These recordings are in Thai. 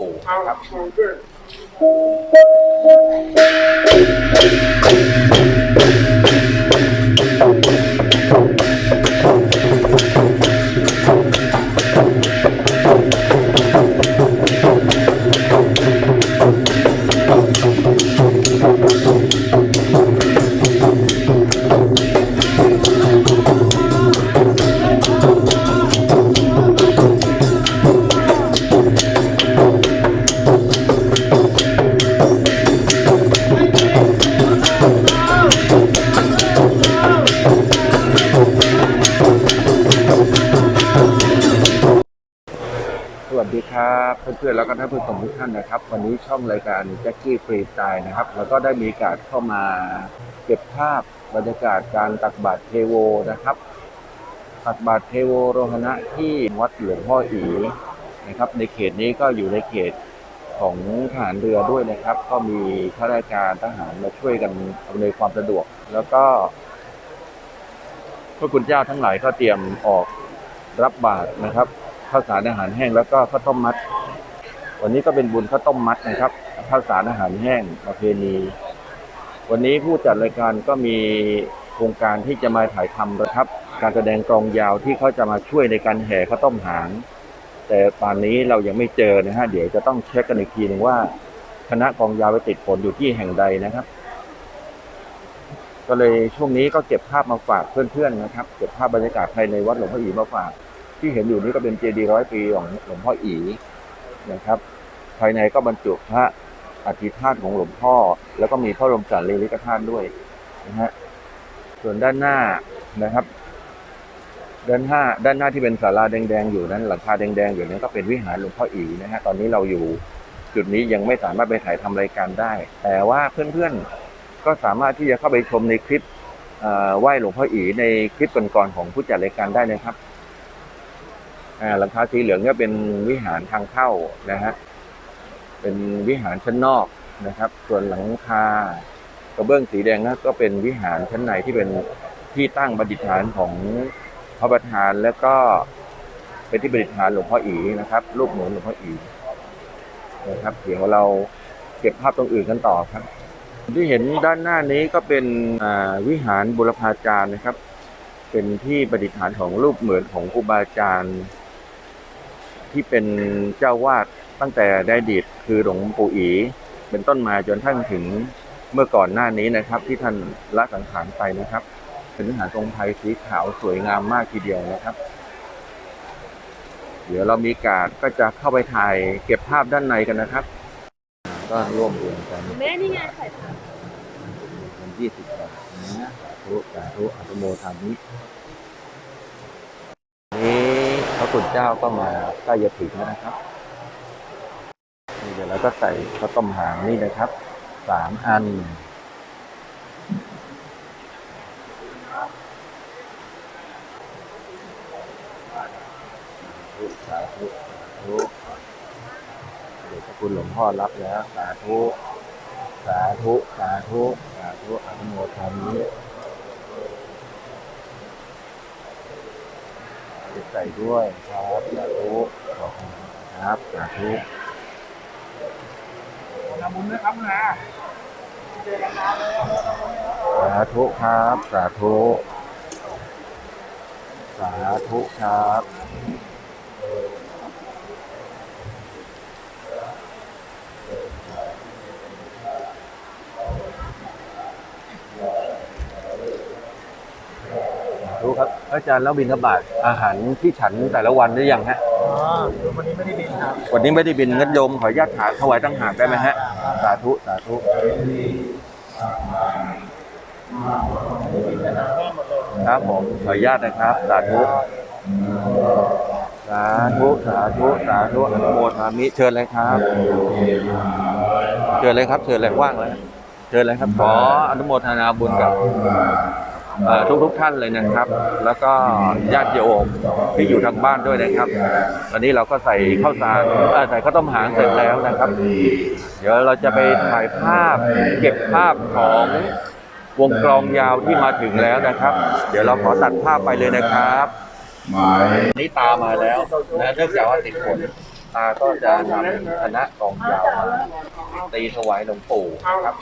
ครั วัสดีครับเพื่อนๆแล้วก็ท่านผู้ชมทุกท่านนะครับ วันนี้ช่องรายการแจ็คกี้ฟรีสไตล์นะครับแล้วก็ได้มีการเข้ามาเก็บภาพบรรยากาศการตักบาตรเทโวนะครับ ตักบาตรเทโวโรหณะที่วัดหลวงพ่ออีนะครับ ในเขตนี้ก็อยู่ในเขตของทหารเรือด้วยนะครับ ก็มีข้าราชการทหารมาช่วยกันอำนวยความสะดวก แล้วก็พระคุณเจ้าทั้งหลายก็เตรียมออกรับบาตรนะครับ ข้าวสารอาหารแห้งแล้วก็ข้าวต้มมัด วันนี้ก็เป็นบุญข้าวต้มมัดนะครับข้าวสารอาหารแห้งประเพณี วันนี้ผู้จัดรายการก็มีโครงการที่จะมาถ่ายทำนะครับ การแสดงกองยาวที่เขาจะมาช่วยในการแห่ข้าวต้มหาง แต่ตอนนี้เรายังไม่เจอนะฮะเดี๋ยวจะต้องเช็คกันอีกทีหนึ่งว่าคณะกองยาวไปติดฝนอยู่ที่แห่งใดนะครับ ก็เลยช่วงนี้ก็เก็บภาพมาฝากเพื่อนๆนะครับ เก็บภาพบรรยากาศภายในวัดหลวงพ่ออีมาฝาก ที่เห็นอยู่นี้ก็เป็นเจดีย์ร้อยปีของหลวงพ่ออีนะครับ ภายในก็บรรจุพระอธิธาตุของหลวงพ่อ แล้วก็มีพระบรมสารีริกธาตุด้วยนะฮะส่วนด้านหน้านะครับ ด้านหน้าด้านหน้าที่เป็นศาลาแดงๆอยู่นั้นหลังคาแดงๆอยู่นั้นก็เป็นวิหารหลวงพ่ออีนะฮะตอนนี้เราอยู่จุดนี้ยังไม่สามารถไปถ่ายทำรายการได้ แต่ว่าเพื่อนๆก็สามารถที่จะเข้าไปชมในคลิปเอ่อไหว้หลวงพ่ออีในคลิปก่อนๆของผู้จัดรายการได้นะครับ หลังคาสีเหลืองเนี่ยเป็นวิหารทางเข้านะฮะเป็นวิหารชั้นนอกนะครับ ส่วนหลังคากระเบื้องสีแดงนะก็เป็นวิหารชั้นในที่เป็นที่ตั้งประดิษฐานของพระประธานแล้วก็เป็นที่ประดิษฐานหลวงพ่ออีนะครับรูปเหมือนหลวงพ่ออีนะครับเดี๋ยวเราเก็บภาพตรงอื่นกันต่อครับ ที่เห็นด้านหน้านี้ก็เป็นวิหารบุรพาจารย์นะครับ เป็นที่ประดิษฐานของรูปเหมือนของครูบาอาจารย์ ที่เป็นเจ้าวาดตั้งแต่ได้ดีตคือหลวงปู่อีเป็นต้นมาจนทั้งถึงเมื่อก่อนหน้านี้นะครับ ที่ท่านละสังขารไปนะครับ เป็นวิหารทรงไทยสีขาวสวยงามมากทีเดียวนะครับ เดี๋ยวเรามีการก็จะเข้าไปถ่ายเก็บภาพด้านในกันนะครับ ก็ร่วมบุญกันแม่นี่ไงใส่ผ้าวันที่สิบแปดนะสาธุสาธุอนุโมทามินี้ พระคุณเจ้าก็มาใกล้จะถึงแล้วนะครับนี่เดี๋ยวเราก็ใส่ข้าวต้มหางนี่นะครับสามอันสาธุสาธุเดี๋ยวพระคุณหลวงพ่อรับแล้ว สาธุ สาธุ สาธุ สาธุอนุโมทา มิจะใส่ด้วยครับสาธุขอบคุณครับสาธุทำบุญนะครับนะสาธุครับ สาธุ สาธุครับ รู้ครับ อาจารย์แล้วบินทบาทอาหารที่ฉันแต่ละวันได้ยังฮะอ๋อวันนี้ไม่ได้บินครับวันนี้ไม่ได้บินงั้นโยมขออนุญาตถามถวายตั้งหากได้ไหมฮะสาธุสาธุครับผมขออนุญาตนะครับ สาธุสาธุสาธุสาธุอนุโมทามิเชิญเลยครับ เชิญเลยครับ เชิญเลยว่างแล้วเชิญเลยครับขออนุโมทนาบุญกับ ทุกทุกๆท่านเลยนะครับ แล้วก็ญาติโยมที่อยู่ทางบ้านด้วยนะครับวันนี้เราก็ใส่ข้าวสารใส่ข้าวต้มหางเสร็จแล้วนะครับ เดี๋ยวเราจะไปถ่ายภาพเก็บภาพของวงกลองยาวที่มาถึงแล้วนะครับ เดี๋ยวเราขอตัดภาพไปเลยนะครับหมายนี่ตามาแล้วนะเนื่องจากว่าติดฝนตาก็จะนำคณะกองยาวมาตีถวายหลวงปู่นะครับ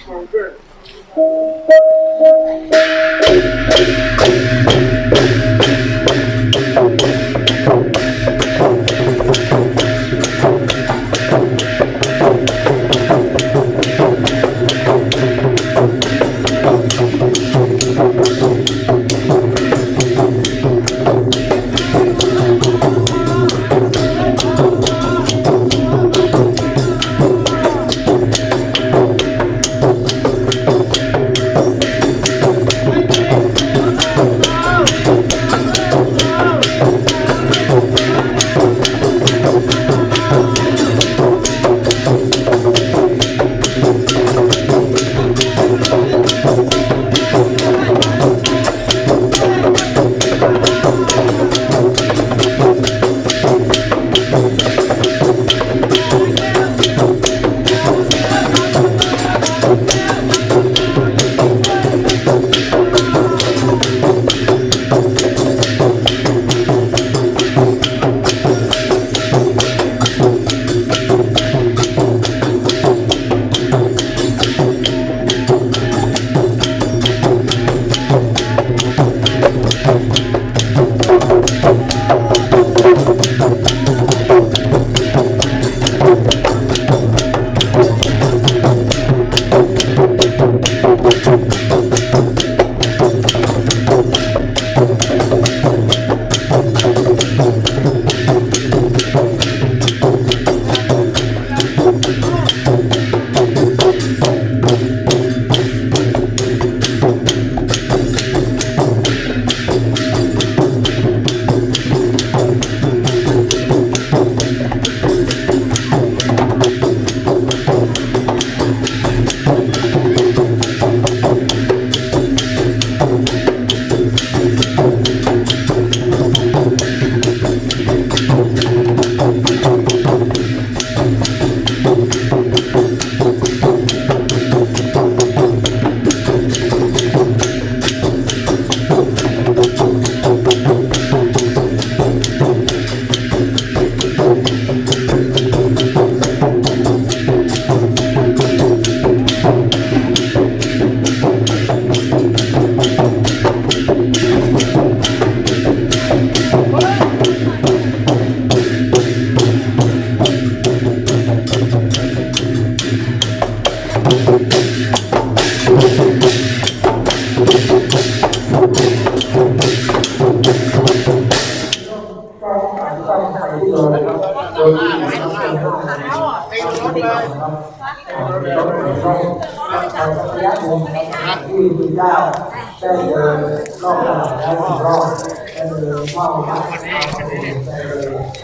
ที่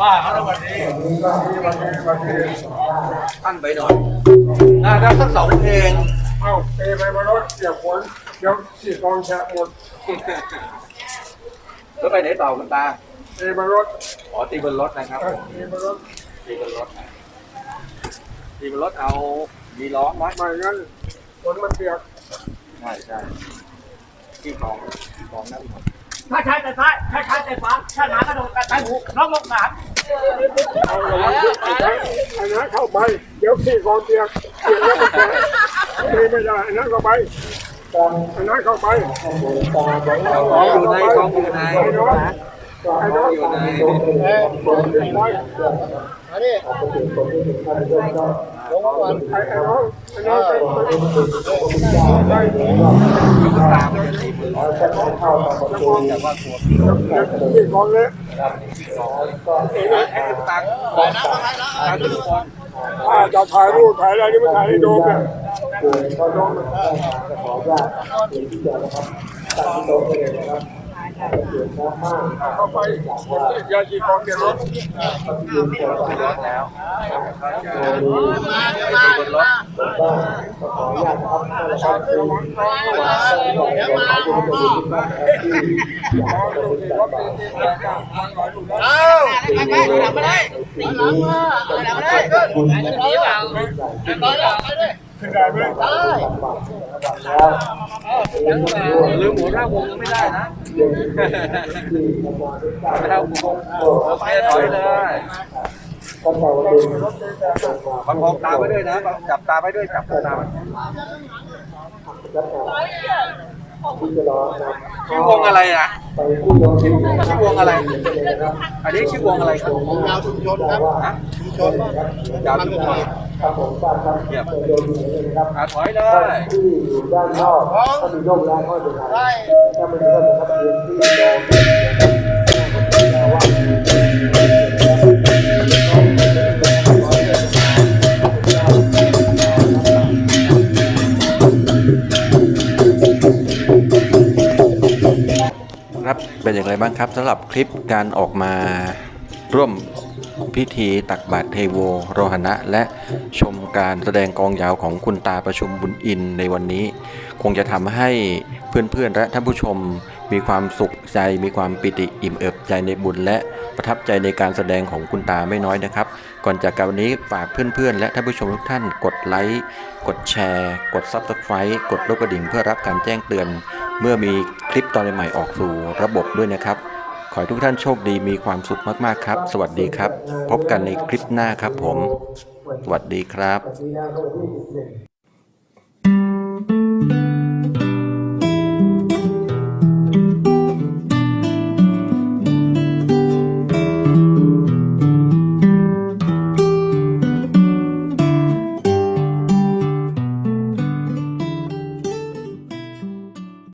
ป้าเขาแล้ววันนี้วันนี้ก็ที่วันนี้วันนี้ตั้งไปหน่อยนะครับสักสองเพลงเอ้าเตะไปบนรถเสียบฝนเดี๋ยวสี่กองแชะหมดแล้วไปไหนต่อคุณตาเตะบนรถขอตีบนรถนะครับเอ้าเตะบนรถ ตีบนรถนะตีบนรถเอามีล้อมัดไม่งั้นฝนมันเปียกใช่ใช่ที่กองที่กองนั่นหมดถ้าใช้แต่ซ้ายถ้าใช้แต่ขวาถ้าหนากระโดดกระต่ายหูน้องลงหนามเอาระวังไอ้นั้นไอ้นั้นเข้าไป เดี๋ยวสี่กองเปียกเปียกแล้วมันแฉะเตะไม่ได้ไอ้นั้นเข้าไปไอ้นั้นเข้าไปกองอยู่ในกองอยู่ใน ไอ้น้องไอ้น้องอยู่ในเอ๊ะฝนเปียกไว้ไอ้ไอ้น้องไอ้น้องไปไปไปตามมันจะตีบนรถแต่ว่าตัวสี่กองเลยให้ตังค์ตังค์ทุกคนถ้าจะถ่ายรูปถ่ายอะไรนี่มันถ่ายให้โดมเนี่ยพอน้องมันจะขอญาตเดี๋ยวที่จะนะครับตั้งโต๊ะเลยนะครับ เกิดน้ำมาก เข้าไปยาชีกองเดียวรถ ยืนตัว บนรถแล้ว ดู ตีบนรถ บ้านก็ขอญาตินะครับนะครับคือเดี๋ยวมาขอดูที่บ้านที่อยากจะเป็นแบบบ้าน เอ้าไปไปหลังมาเลยหลังมาหลังมาเลยขึ้นไปดีเปล่าไปก่อนไปเลย ขึ้น ได้ไหมได้แล้วลืมหัวหน้าวงยังไม่ได้นะไม่ได้วงไม่ถอยเลยท่านสาวดินประคองตาไว้ด้วยนะ จับตาไว้ด้วย จับตาไว้ รัฐบาลที่จะรอนำชื่อวงอะไรนะไปผู้ลงทุนชื่อวงอะไรนะครับอันนี้ชื่อวงอะไรครับยาวชุมชนครับฮะชุมชนยาวชุมชนครับผมทราบครับไปโดนอยู่เลยนะครับอะถอยเลท่านยที่อยู่ด้านนอกถ้ามีโรคร้ายก็จะหายถ้าไม่มีก็จะทับพื้นที่โดนนะครั เป็นอย่างไรบ้างครับสำหรับคลิปการออกมาร่วมพิธีตักบาตรเทโวโรหณะ และชมการแสดงกองยาวของคุณตาประชุมบุญอินในวันนี้ คงจะทำให้เพื่อนๆและท่านผู้ชมมีความสุขใจมีความปิติอิ่มเอิบใจในบุญ และประทับใจในการแสดงของคุณตาไม่น้อยนะครับ ก่อนจากกันวันนี้ฝากเพื่อนๆ และท่านผู้ชมทุกท่านกดไลค์กดแชร์ กด Subscribe กดลูกกระดิ่งเพื่อรับการแจ้งเตือน เมื่อมีคลิปตอนใหม่ออกสู่ระบบด้วยนะครับ ขอให้ทุกท่านโชคดีมีความสุขมากๆครับ สวัสดีครับ พบกันในคลิปหน้าครับผม สวัสดีครับ